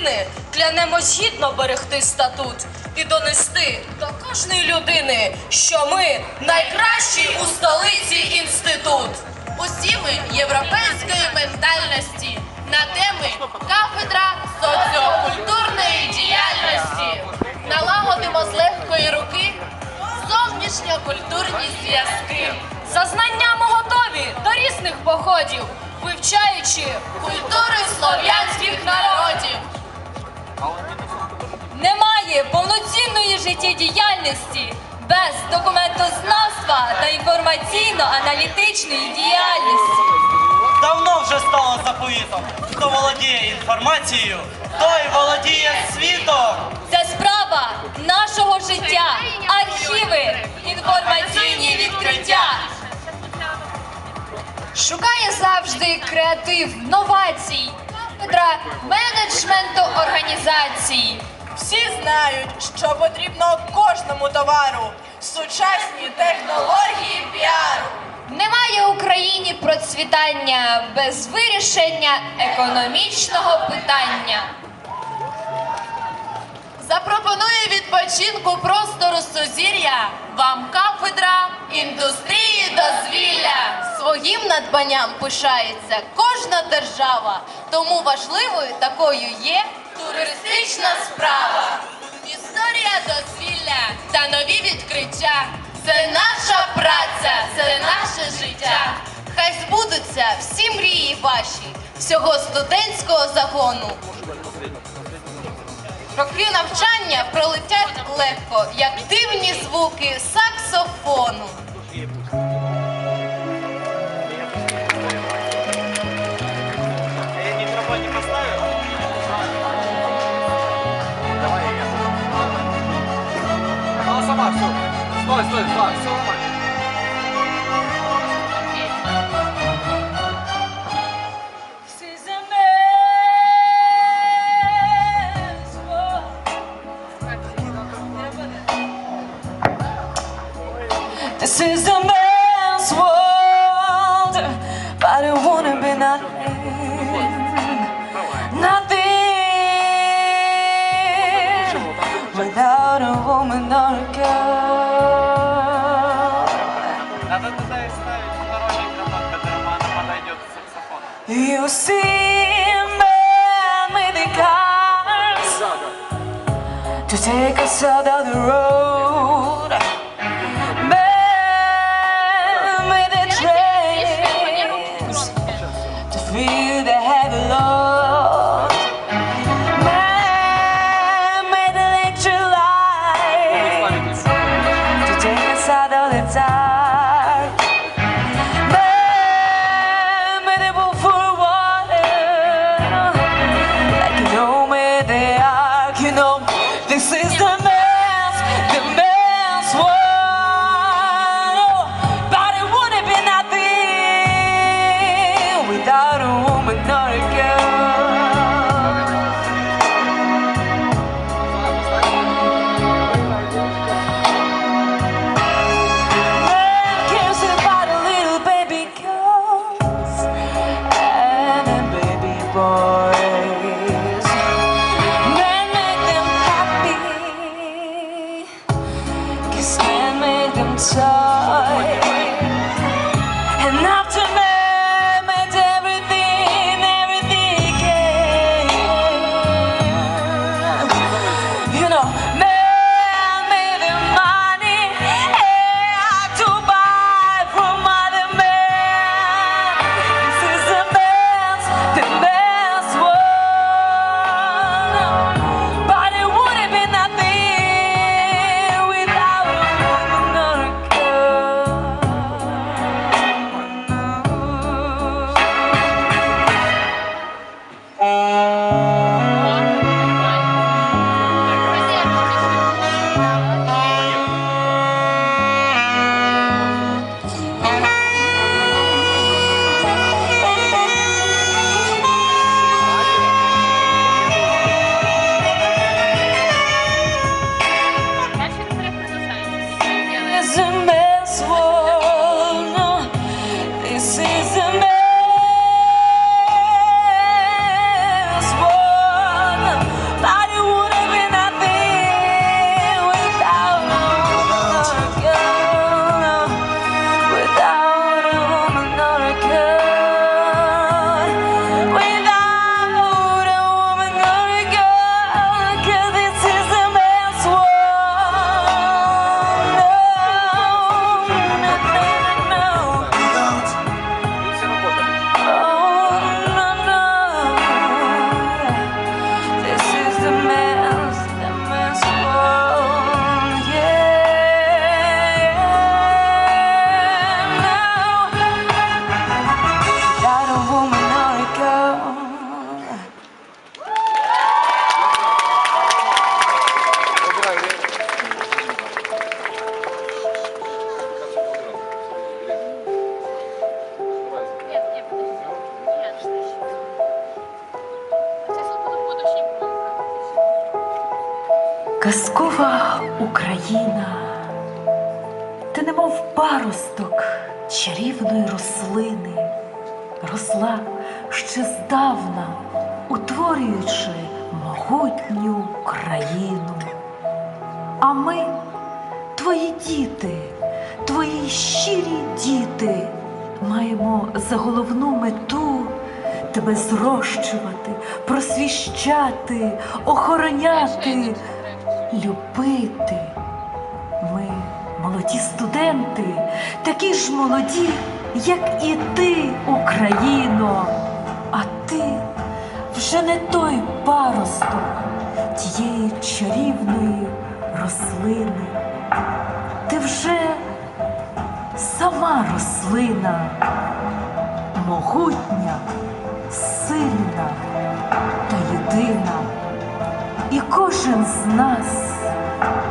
родини, клянемось гідно берегти статут і донести до кожної людини, що ми найкращий у столиці інститут. Усі ми європейської ментальності на теми кафедра соціокультурної діяльності. Налагодимо з легкої руки зовнішньокультурні зв'язки. За знаннями готові до різних походів, вивчаючи Культури слов'янських народів. Немає повноцінної життєдіяльності без документознавства та інформаційно-аналітичної діяльності. Давно вже стало заповітом. Хто володіє інформацією, той володіє світом. Це справа нашого життя, архіви, інформаційні відкриття. Шукає завжди креатив, новацій, кафедра менеджменту організацій. Всі знають, що потрібно кожному товару. Сучасні технології піару. Немає в Україні процвітання без вирішення економічного питання. Запропонує відпочинку простору Сузір'я вам кафедра індустрії дозвілля. Своїм надбанням пишається кожна держава, тому важливою такою є туристична справа. Історія дозвілля та нові відкриття. Це наша праця, це наше життя. Хай збудуться всі мрії ваші, всього студентського загону. Роки навчання пролетять легко, як дивні звуки саксофону. Давай я. Сама, все. Стой, стой, стой, nothing, nothing without a woman or a girl. Надо туда и ставить сторонний микрофон, который она подойдет с саксофоном. You see men with the cars to take us out of the road. Казкова Україна, ти немов паросток чарівної рослини, росла ще здавна, утворюючи могутню країну. А ми, твої діти, твої щирі діти, маємо за головну мету тебе зрощувати, просвіщати, охороняти, любити. Ми молоді студенти, такі ж молоді, як і ти, Україно. А ти вже не той паросток тієї чарівної рослини. Ти вже сама рослина, могутня, сильна та єдина. І кожен з нас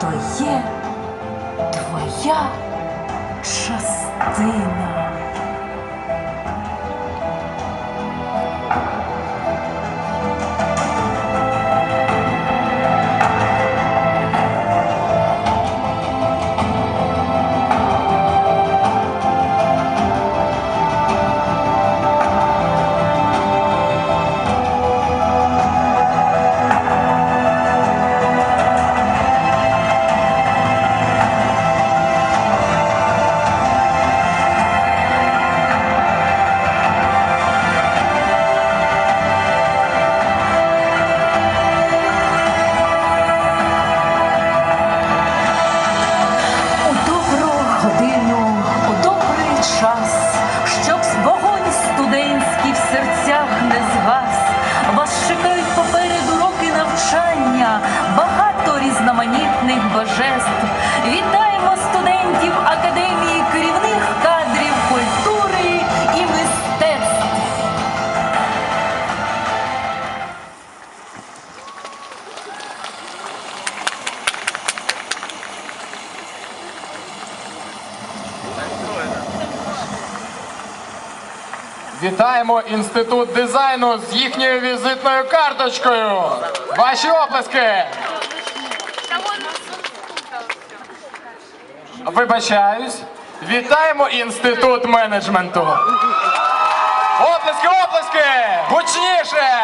то є твоя частина. Вітаємо інститут дизайну з їхньою візитною карточкою. Ваші оплески. Вибачаюсь. Вітаємо інститут менеджменту. Оплески, оплески! Гучніше!